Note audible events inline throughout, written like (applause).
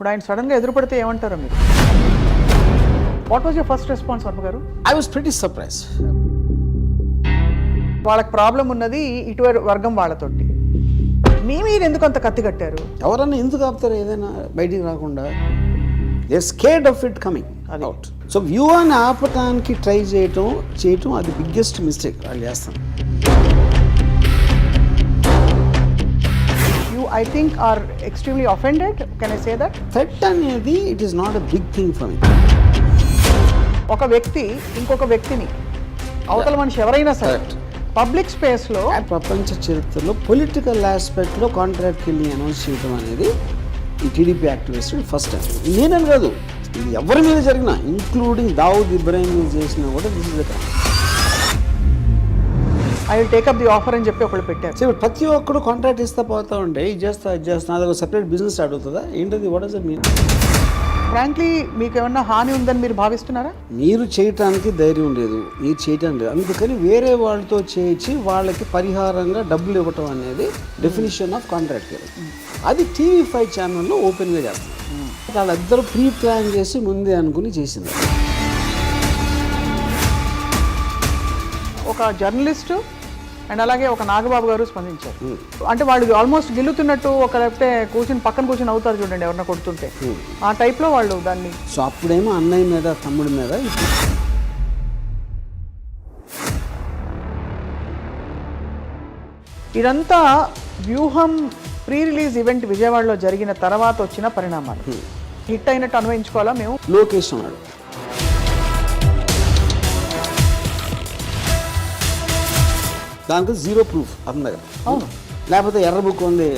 ఇప్పుడు ఆయన సడన్గా ఎదురుపడితే ఏమంటారు మీరు? What was your first response Varma గారు? ఐ వాజ్ ప్రిటీ సర్ప్రైజ్ వాళ్ళకి ప్రాబ్లం ఉన్నది ఇటువైపు వర్గం వాళ్ళతోటి. మీ మీరు ఎందుకు అంత కత్తి కట్టారు? ఎవరన్నా ఎందుకు ఆపుతారు ఏదైనా బయటికి రాకుండా? They scared of it coming అది. అవుట్ సో వ్యూహాన్ని ఆపటానికి ట్రై చేయటం చేయటం అది బిగ్గెస్ట్ మిస్టేక్ వాళ్ళు చేస్తాం I think are extremely offended can I say that threat అనేది it is not a big thing for me ఒక వ్యక్తి ఇంకొక వ్యక్తిని అవతల మనిషి ఎవరైనా సరే. పబ్లిక్ స్పేస్లో ప్రపంచ చరిత్రలో పొలిటికల్ ఆస్పెక్ట్లో కాంట్రాక్ట్ కిల్లింగ్ అనౌన్స్ చేయడం అనేది ఈ టీడీపీ యాక్టివిస్ట్ ఫస్ట్ టైం నేనని కాదు ఇది ఎవరి మీద జరిగినా ఇంక్లూడింగ్ దావుద్ ఇబ్రాహిం మీద చేసినా కూడా this is the I will take up the offer అని చెప్పి ఒకళ్ళు పెట్టారు. ప్రతి ఒక్కడు కాంట్రాక్ట్ ఇస్తా పోతా ఉంటే ఇది చేస్తా ఇది చేస్తా అదొక సెపరేట్ బిజినెస్ అడుగుతుందా? ఏంటది? వాట్ ఇస్ మీన్ ఫ్రాంక్లీ మీకు ఏమన్నా హాని ఉందని మీరు భావిస్తున్నారా? మీరు చేయటానికి ధైర్యం లేదు. మీరు చేయటం లేదు. అందుకని వేరే వాళ్ళతో చేయించి వాళ్ళకి పరిహారంగా డబ్బులు ఇవ్వటం అనేది డెఫినేషన్ ఆఫ్ కాంట్రాక్ట్ అది టీవీ ఫైవ్ ఛానల్లో ఓపెన్గా చేస్తారు. వాళ్ళిద్దరూ ప్రీ ప్లాన్ చేసి ముందే అనుకుని చేసింది. ఒక జర్నలిస్టు అండ్ అలాగే ఒక నాగబాబు గారు స్పందించారు. అంటే వాళ్ళు ఆల్మోస్ట్ గిల్లుతున్నట్టు ఒక లేకపోతే కూర్చుని పక్కన కూర్చుని అవుతారు చూడండి ఎవరన్నా కొడుతుంటే. ఆ టైప్లో వాళ్ళు దాన్ని సో అప్పుడేమో అన్నయ్య మీద తమ్ముడి మీద ఇదంతా వ్యూహం ప్రీ రిలీజ్ ఈవెంట్ విజయవాడలో జరిగిన తర్వాత వచ్చిన పరిణామాలు. హిట్ అయినట్టు అన్వయించుకోవాలా మేము? లోకేష్ అన్నాడు. దానికి జీరో ప్రూఫ్ అతని దగ్గర. లేకపోతే ఎర్ర బుక్ ఉంది.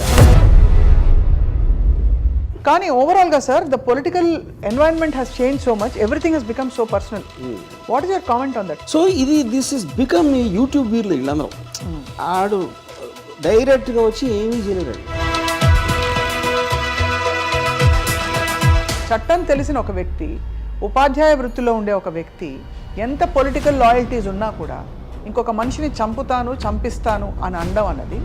కానీ ఓవరాల్గా sir the political environment has change so much everything has become so personal what is your comment on that so ఇది దిస్ ఇస్ బికమ్ ఈ యూట్యూబ్ వీర్లు వీళ్ళందరూ. ఆడు డైరెక్ట్గా వచ్చి ఏమీ చేయలేడు. చట్టం తెలిసిన ఒక వ్యక్తి ఉపాధ్యాయ వృత్తిలో ఉండే ఒక వ్యక్తి ఎంత పొలిటికల్ లాయల్టీస్ ఉన్నా కూడా ఇంకొక మనిషిని చంపుతాను చంపిస్తాను అని అండం అన్నది.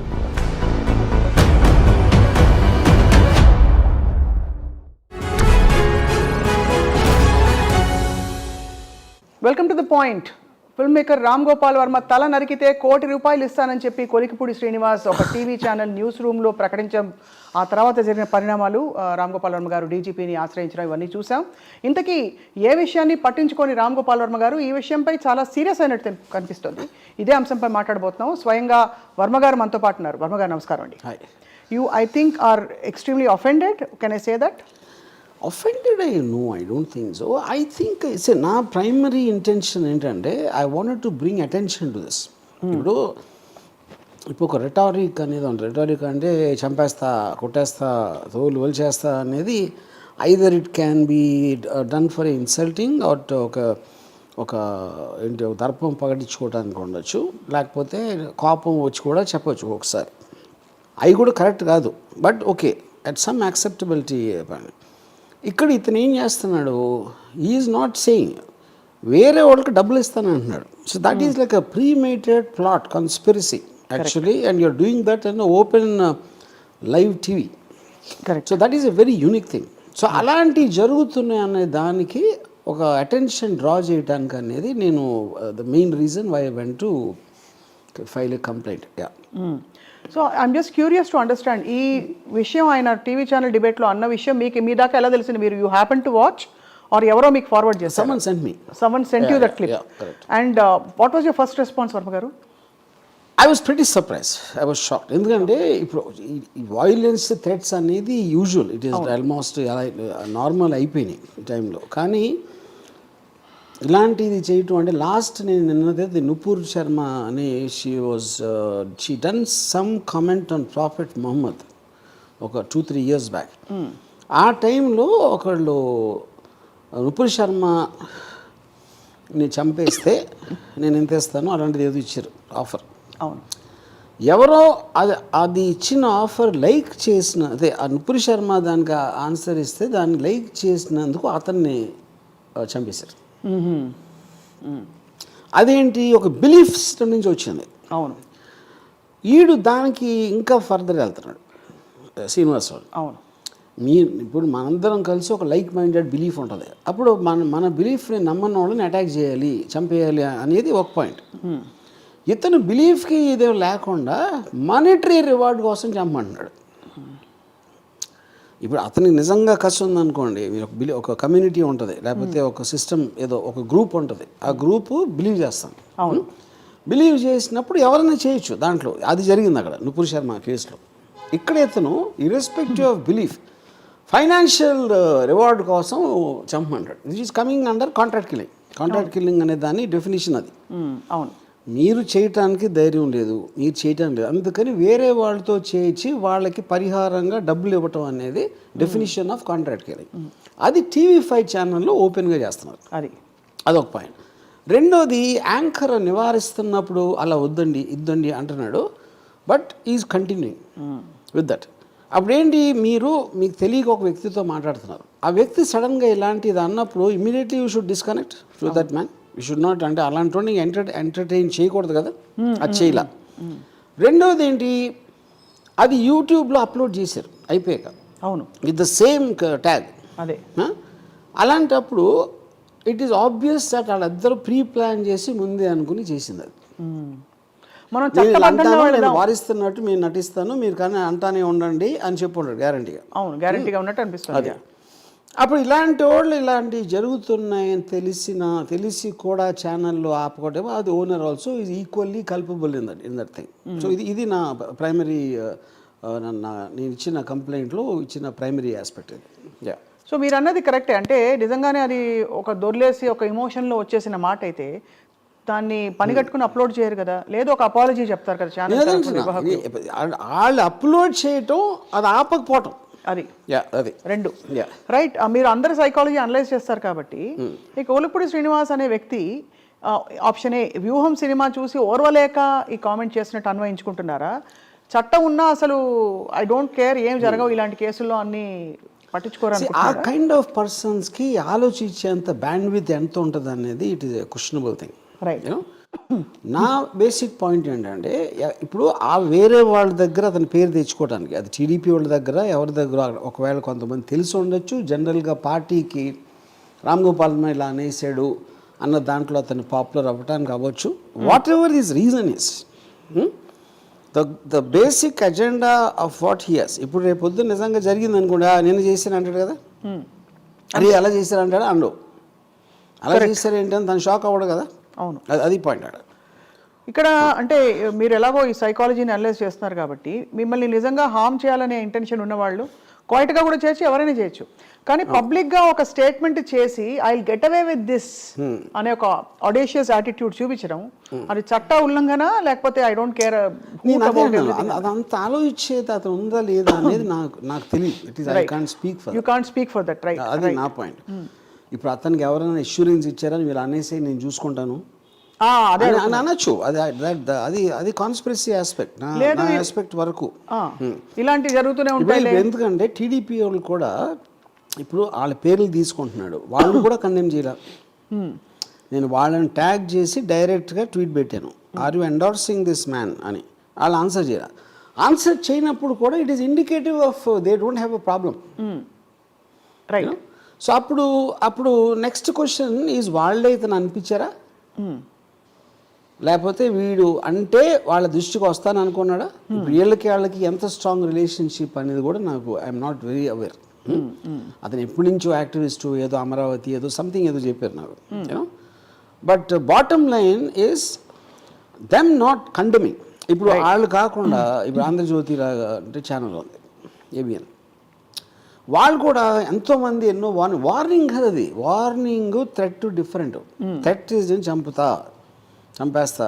Welcome to the point film maker Ram Gopal Varma తల నరికితే కోటి రూపాయలు ఇస్తానని చెప్పి కొలికిపూడి శ్రీనివాస్ ఒక టీవీ ఛానల్ న్యూస్ రూమ్లో ప్రకటించడం ఆ తర్వాత జరిగిన పరిణామాలు రామ్ గోపాల్ వర్మ గారు డీజీపీని ఆశ్రయించడం ఇవన్నీ చూసాం ఇంతకీ ఏ విషయాన్ని పట్టించుకొని రామ్ గోపాల్ వర్మ గారు ఈ విషయంపై చాలా సీరియస్ అయినట్టు కనిపిస్తుంది. ఇదే అంశంపై మాట్లాడబోతున్నాం. స్వయంగా వర్మ గారు మనతో పాటు ఉన్నారు. వర్మ గారు నమస్కారం అండి. You I think are extremely offended. Can I say that? Offended I know I don't think so I think it's నా ప్రైమరీ ఇంటెన్షన్ ఏంటంటే I wanted to bring attention to this ఇప్పుడు ఇప్పుడు ఒక రెటారిక్ అనేది ఉంది. రెటారిక్ అంటే చంపేస్తా కొట్టేస్తా తోలు వలిచేస్తా అనేది either it can be done for insulting or ఒక ఒక ఏంటి ఒక దర్పం పగటించుకోవడానికి ఉండొచ్చు. లేకపోతే కోపం వచ్చి కూడా చెప్పొచ్చు ఒకసారి. అవి కూడా కరెక్ట్ కాదు. But okay at some acceptability ఇక్కడ ఇతను ఏం చేస్తున్నాడు? ఈజ్ నాట్ సేయింగ్ వేరే వాళ్ళకి డబ్బులు ఇస్తాను అంటున్నాడు. So that is like a premeditated plot conspiracy actually and you're doing that and open live TV correct so that is a very unique thing so అలాంటివి జరుగుతున్నాయి అనే దానికి ఒక అటెన్షన్ డ్రా చేయడానికి అనేది నేను the main reason why went to file a complaint yeah so I'm just curious to understand ఈ విషయం ఆయన టీవీ ఛానల్ డిబేట్లో అన్న విషయం మీకు మీ దాకా ఎలా తెలిసింది? మీరు you happen to watch or ఎవరో మీకు ఫార్వర్డ్ చేస్తారు someone sent me someone sent you that clip. And what was your first response Varma గారు I was pretty surprise I was shock ఎందుకంటే ఇప్పుడు ఈ వాయిలెన్స్ థ్రెట్స్ అనేది usual it is almost normal అయిపోయినాయి ఈ టైంలో కానీ ఇలాంటిది చేయటం అంటే లాస్ట్ నేను నిన్నదే నుపూర్ శర్మ అని she was she done some comment on prophet Mohammed ఒక టూ త్రీ ఇయర్స్ బ్యాక్ ఆ టైంలో ఒకళ్ళు నుపూర్ శర్మ నేను చంపేస్తే నేను ఎంత ఇస్తానో అలాంటిది ఏదో ఇచ్చారు ఆఫర్ అవును. ఎవరో అది అది ఇచ్చిన ఆఫర్ లైక్ చేసిన అదే ఆ నుపురి శర్మ దానికి ఆన్సర్ ఇస్తే దాన్ని లైక్ చేసినందుకు అతన్ని ఆ, చంపేశారు. అదేంటి? ఒక బిలీఫ్ సిస్టమ్ నుంచి వచ్చింది. అవును. ఈడు దానికి ఇంకా ఫర్దర్ వెళ్తున్నాడు. శ్రీనివాస్ వాడు అవును. మీ ఇప్పుడు మనందరం కలిసి ఒక లైక్ మైండెడ్ బిలీఫ్ ఉంటుంది. అప్పుడు మన మన బిలీఫ్ని నమ్మని వాళ్ళని అటాక్ చేయాలి చంపేయాలి అనేది ఒక పాయింట్ ఇతను బిలీఫ్కి ఇదేం లేకుండా మానిటరీ రివార్డ్ కోసం చంపమంటున్నాడు. ఇప్పుడు అతనికి నిజంగా కష్టం ఉందనుకోండి మీరు ఒక బిలీ ఒక కమ్యూనిటీ ఉంటుంది లేకపోతే ఒక సిస్టమ్ ఏదో ఒక గ్రూప్ ఉంటుంది ఆ గ్రూపు బిలీవ్ చేస్తాం. అవును. బిలీవ్ చేసినప్పుడు ఎవరైనా చేయొచ్చు దాంట్లో అది జరిగింది అక్కడ నుపూర్ శర్మ కేసులో. ఇక్కడ ఇతను irrespective of belief financial reward కోసం చంపమంటాడు. This is coming under contract killing contract killing అనే దాని డెఫినేషన్ అది. అవును. మీరు చేయటానికి ధైర్యం లేదు మీరు చేయటం లేదు. అందుకని వేరే వాళ్ళతో చేయించి వాళ్ళకి పరిహారంగా డబ్బులు ఇవ్వటం అనేది డెఫినేషన్ ఆఫ్ కాంట్రాక్ట్ కిలింగ్ అది టీవీ ఫైవ్ ఛానల్లో ఓపెన్గా చేస్తున్నారు. అది. అదొక పాయింట్. రెండోది యాంకర్ నివారిస్తున్నప్పుడు అలా వద్దండి ఇద్దండి అంటున్నాడు but is continuing with that. అప్పుడేంటి మీరు మీకు తెలియక ఒక వ్యక్తితో మాట్లాడుతున్నారు. ఆ వ్యక్తి సడన్గా ఇలాంటిది అన్నప్పుడు immediately you should disconnect to that man. You should not అంటే అలాంటి ఎంటర్ ఎంటర్టైన్ చేయకూడదు కదా? అది చేయలా. రెండోది ఏంటి అది యూట్యూబ్లో అప్లోడ్ చేశారు అయిపోయాక. అవును. విత్ ద సేమ్ ట్యాగ్ అదే? అలాంటప్పుడు ఇట్ ఈస్ ఆబ్వియస్ దట్ వాళ్ళిద్దరూ ప్రీ ప్లాన్ చేసి ముందే అనుకుని చేసింది అది. మనం వారిస్తున్నట్టు మీరు నటిస్తాను మీరు కానీ అంటానే ఉండండి అని చెప్పి గ్యారంటీగా అవును గ్యారంటీగా ఉన్నట్టు అనిపిస్తుంది. అప్పుడు ఇలాంటి వాళ్ళు ఇలాంటివి జరుగుతున్నాయని తెలిసిన తెలిసి కూడా ఛానల్లో ఆపుకోవటం అది owner also is equally culpable in that in that thing. So ఇది ఇది నా ప్రైమరీ నా నేను ఇచ్చిన కంప్లైంట్లో ఇచ్చిన ప్రైమరీ ఆస్పెక్ట్ ఇది. యా. సో మీరు అన్నది కరెక్టే. అంటే నిజంగానే అది ఒక దొర్లేసి ఒక ఎమోషన్లో వచ్చేసిన మాట అయితే దాన్ని పని కట్టుకుని అప్లోడ్ చేయరు కదా. లేదు ఒక అపాలజీ చెప్తారు కదా ఛానల్ ఇది వాళ్ళు అప్లోడ్ చేయటం అది ఆపకపోవటం. అది. యా అది. రెండు. యా రైట్ మీరు అందరు సైకాలజీ అనలైజ్ చేస్తారు కాబట్టి ఇక ఒలుపుడి శ్రీనివాస్ అనే వ్యక్తి ఆప్షన్ ఏ వ్యూహం సినిమా చూసి ఓర్వలేక ఈ కామెంట్ చేసినట్టు అన్వయించుకుంటున్నారా? చట్టం ఉన్నా అసలు ఐ డోంట్ కేర్ ఏం జరగవు ఇలాంటి కేసుల్లో అన్ని పట్టించుకోరు ఆ కైండ్ ఆఫ్ పర్సన్స్కి ఆలోచించేంత బ్యాండ్ విత్ ఎంత ఉంటుంది అనేది it is a questionable thing right నా బేసిక్ పాయింట్ ఏంటంటే ఇప్పుడు ఆ వేరే వాళ్ళ దగ్గర అతని పేరు తెచ్చుకోవడానికి అది టీడీపీ వాళ్ళ దగ్గర ఎవరి దగ్గర ఒకవేళ కొంతమంది తెలిసి ఉండొచ్చు జనరల్గా పార్టీకి రామ్ గోపాల్ ఇలా అనేసాడు అన్న దాంట్లో అతను పాపులర్ అవ్వటానికి అవ్వచ్చు. Whatever this reason is the the basic agenda of what here's ఇప్పుడు రేపు పొద్దున్న నిజంగా జరిగింది అనుకోండి "ఆ, నేను చేశాను అంటాడు కదా. అరే అలా చేశారు అంటాడు అండు అలా చేశారు ఏంటని తను షాక్ అవ్వడు కదా. అవును. అది పాయింట్ ఆడ ఇక్కడ అంటే మీరు ఎలాగో ఈ సైకాలజీని అనలైజ్ చేస్తున్నారు కాబట్టి మిమ్మల్ని నిజంగా హార్మ్ చేయాలనే ఇంటెన్షన్ ఉన్నవాళ్ళు క్వైట్గా కూడా చేయొచ్చు ఎవరైనా చేయొచ్చు. కానీ పబ్లిక్గా ఒక స్టేట్మెంట్ చేసి I get away with this అనే ఒక ఆడేషియస్ యాటిట్యూడ్ చూపించడం అది చట్ట ఉల్లంఘన? లేకపోతే ఐ డోంట్ కేర్ అదంత ఆలోచించేది అతను ఉందా లేదా అనేది (coughs) నాకు నాకు తెలియదు it is I can't speak for you can't speak for that right అది నా పాయింట్ ఇప్పుడు అతనికి ఎవరైనా ఇన్సూరెన్స్ ఇచ్చారని వీళ్ళు అనేసి నేను చూసుకుంటాను. అదే అని- అని అనొచ్చు. అది అది అది కాన్స్పిరసీ ఆస్పెక్ట్ నా ఆస్పెక్ట్ వరకు. ఆ, ఇలాంటివి జరుగుతూనే ఉంటాయి ఎందుకంటే టీడీపీ వాళ్ళు కూడా ఇప్పుడు వాళ్ళ పేర్లు తీసుకుంటున్నాడు. వాళ్ళు కూడా కండెమ్ చేయాల. నేను వాళ్ళని ట్యాగ్ చేసి డైరెక్ట్గా ట్వీట్ పెట్టాను. Are you endorsing this man అని. వాళ్ళు ఆన్సర్ చేయాలి. ఆన్సర్ చేయనప్పుడు కూడా it is indicative of they don't have a problem right so అప్పుడు అప్పుడు నెక్స్ట్ క్వశ్చన్ ఈజ్ వాళ్ళే ఇతను అనిపించారా లేకపోతే వీడు అంటే వాళ్ళ దృష్టికి వస్తాను అనుకున్నాడా? వీళ్ళకి వాళ్ళకి ఎంత స్ట్రాంగ్ రిలేషన్షిప్ అనేది కూడా నాకు ఐఎమ్ నాట్ వెరీ అవేర్ అతను ఎప్పటి నుంచో యాక్టివిస్టు ఏదో అమరావతి ఏదో సంథింగ్ ఏదో చెప్పారు నాకు you know but bottom line is them not condemning ఇప్పుడు వాళ్ళు కాకుండా ఇప్పుడు ఆంధ్రజ్యోతి లాగా అంటే ఛానల్ ఉంది ఏబిఎన్ వాళ్ళు కూడా ఎంతోమంది ఎన్నో వార్నింగ్ వార్నింగ్ కదా అది. Warning threat different. Threat is చంపుతా చంపేస్తా.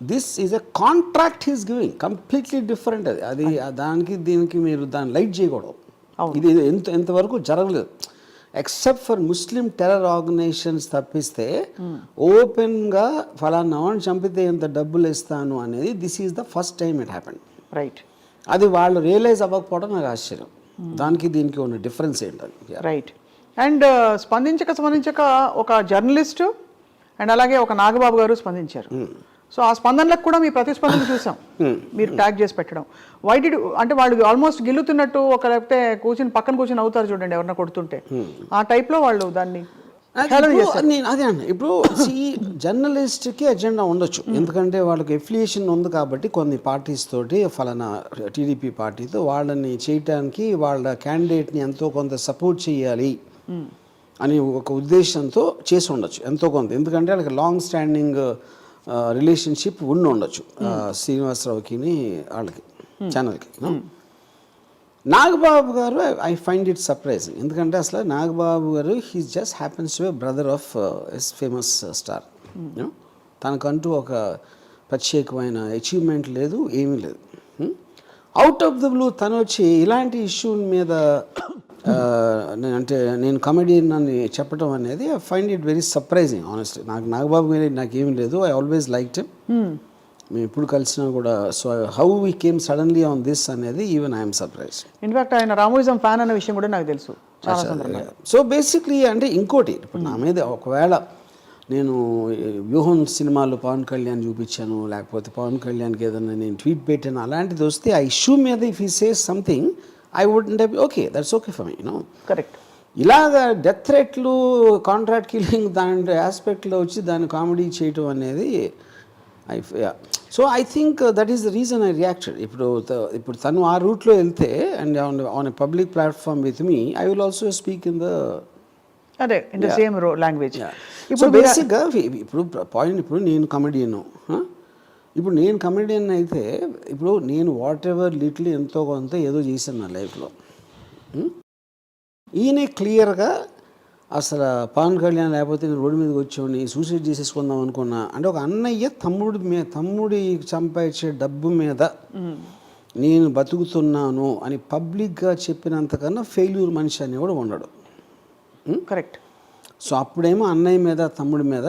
This is a contract is giving completely different అది. అది దానికి దీనికి మీరు దాన్ని లైట్ చేయకూడదు. ఇది ఇది ఎంత ఎంతవరకు జరగలేదు. Except for Muslim terror organisations తప్పిస్తే ఓపెన్గా ఫలానా వాడిని చంపితే ఎంత డబ్బులు ఇస్తాను అనేది this is the first time it happen right అది వాళ్ళు రియలైజ్ అవ్వకపోవడం నాకు ఆశ్చర్యం. దానికి దీనికి ఉన్న డిఫరెన్స్ ఏంటది? రైట్ అండ్ స్పందించక స్పందించక ఒక జర్నలిస్టు అండ్ అలాగే ఒక నాగబాబు గారు స్పందించారు. సో ఆ స్పందనలకు కూడా మీ ప్రతిస్పందన చూసాం. మీరు ట్యాగ్ చేసి పెట్టడం. వైట్ అంటే వాళ్ళు ఆల్మోస్ట్ గిల్లుతున్నట్టు ఒక లేకపోతే కూర్చుని పక్కన కూర్చుని అవుతారు చూడండి ఎవరన్నా కొడుతుంటే. ఆ టైప్లో వాళ్ళు దాన్ని నేను అదే అన్న. ఇప్పుడు (coughs) ఈ జర్నలిస్ట్కి ఎజెండా ఉండొచ్చు. ఎందుకంటే వాళ్ళకి ఎఫిలియేషన్ ఉంది కాబట్టి కొన్ని పార్టీస్ తోటి ఫలానా టీడీపీ పార్టీతో వాళ్ళని చేయటానికి వాళ్ళ క్యాండిడేట్ని ఎంతో కొంత సపోర్ట్ చేయాలి అని ఒక ఉద్దేశంతో చేసి ఉండొచ్చు. ఎంతో కొంత. ఎందుకంటే వాళ్ళకి లాంగ్ స్టాండింగ్ రిలేషన్షిప్ ఉండి ఉండొచ్చు శ్రీనివాసరావుకి వాళ్ళకి ఛానల్కి నాగబాబు గారు ఐ ఫైండ్ ఇట్ సర్ప్రైజింగ్ ఎందుకంటే అసలు నాగబాబు గారు he just happens to brother of as famous star తనకంటూ ఒక ప్రత్యేకమైన అచీవ్మెంట్ లేదు ఏమీ లేదు. అవుట్ ఆఫ్ ద బ్లూ తను వచ్చి ఇలాంటి ఇష్యూ మీద (coughs) uh, నేను అంటే నేను కమెడియన్ అని చెప్పడం అనేది I find it very surprising honestly నాకు నాగబాబు మీద నాకేమీ లేదు ఐ ఆల్వేస్ లైక్ హిమ్ మేము ఎప్పుడు కలిసినా కూడా so how we came suddenly on this అనేది even I'm surprise in fact ఆయన రామోయిజం ఫ్యాన్ అనే విషయం కూడా నాకు తెలుసు. సో బేసిక్లీ అంటే ఇంకోటి ఇప్పుడు నా మీద ఒకవేళ నేను వ్యూహం సినిమాలో పవన్ కళ్యాణ్ చూపించాను లేకపోతే పవన్ కళ్యాణ్కి ఏదైనా నేను ట్వీట్ పెట్టాను అలాంటిది వస్తే ఆ ఇష్యూ మీద if he says something I would okay that's okay for me you know correct ఇలాగ డెత్ థ్రెట్లు కాంట్రాక్ట్ కిల్లింగ్ దాని ఆస్పెక్ట్లో వచ్చి దాన్ని కామెడీ చేయటం అనేది I so I think that is the reason I reacted ఇప్పుడు ఇప్పుడు తను ఆ రూట్లో వెళ్తే and on a public platform with me I will also speak in the అదే ఇన్ ద సేమ్ లాంగ్వేజ్ ఇప్పుడు బేసిక్గా ఇప్పుడు పాయింట్ ఇప్పుడు నేను కమెడియను ఇప్పుడు నేను కమెడియన్ అయితే ఇప్పుడు నేను వాట్ ఎవర్ లిటిల్ ఎంతో కొంత ఏదో చేశాను నా లైఫ్లో ఈయన క్లియర్గా అసలు పవన్ కళ్యాణ్ లేకపోతే నేను రోడ్డు మీదకి వచ్చి సూసైడ్ చేసేసుకుందాం అనుకున్నా. అంటే ఒక అన్నయ్య తమ్ముడి మీద తమ్ముడి సంపాదించే డబ్బు మీద నేను బతుకుతున్నాను అని పబ్లిక్గా చెప్పినంతకన్నా ఫెయిల్యూర్ మనిషి అని కూడా ఉండడు. కరెక్ట్ సో అప్పుడేమో అన్నయ్య మీద తమ్ముడి మీద